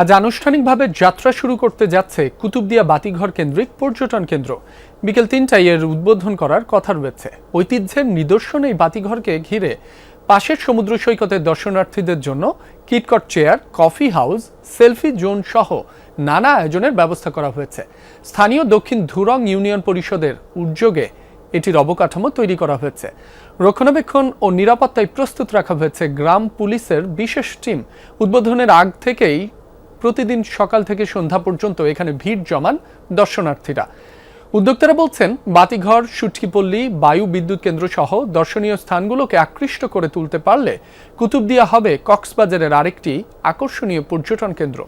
আজ আনুষ্ঠানিকভাবে যাত্রা শুরু করতে যাচ্ছে কুতুবদিয়া বাতিঘর কেন্দ্রিক পর্যটন কেন্দ্র। বিকেল তিনটায় এর উদ্বোধন করার কথা রয়েছে। ঐতিহ্যের নিদর্শন এই বাতিঘরকে ঘিরে। পাশের সমুদ্র সৈকতের দর্শনার্থীদের জন্য KitKat chair, coffee house, selfie zone সহ নানা আয়োজনের ব্যবস্থা করা হয়েছে। স্থানীয় দক্ষিণ ধুরং ইউনিয়ন পরিষদের উদ্যোগে এটির অবকাঠামো তৈরি করা হয়েছে। রক্ষণাবেক্ষণ ও নিরাপত্তায় প্রস্তুত রাখা হয়েছে গ্রাম পুলিশের বিশেষ টিম। উদ্বোধনের আগ থেকেই প্রতিদিন সকাল থেকে সন্ধ্যা পর্যন্ত এখানে ভিড় জমান দর্শনার্থীরা। উদ্যোক্তারা বলছেন, বাতিঘর, সুটকিপল্লী, বায়ু বিদ্যুৎ কেন্দ্র সহ দর্শনীয় স্থানগুলোকে আকৃষ্ট করে তুলতে পারলে কুতুবদিয়া হবে কক্সবাজারের আরেকটি আকর্ষণীয় পর্যটন কেন্দ্র।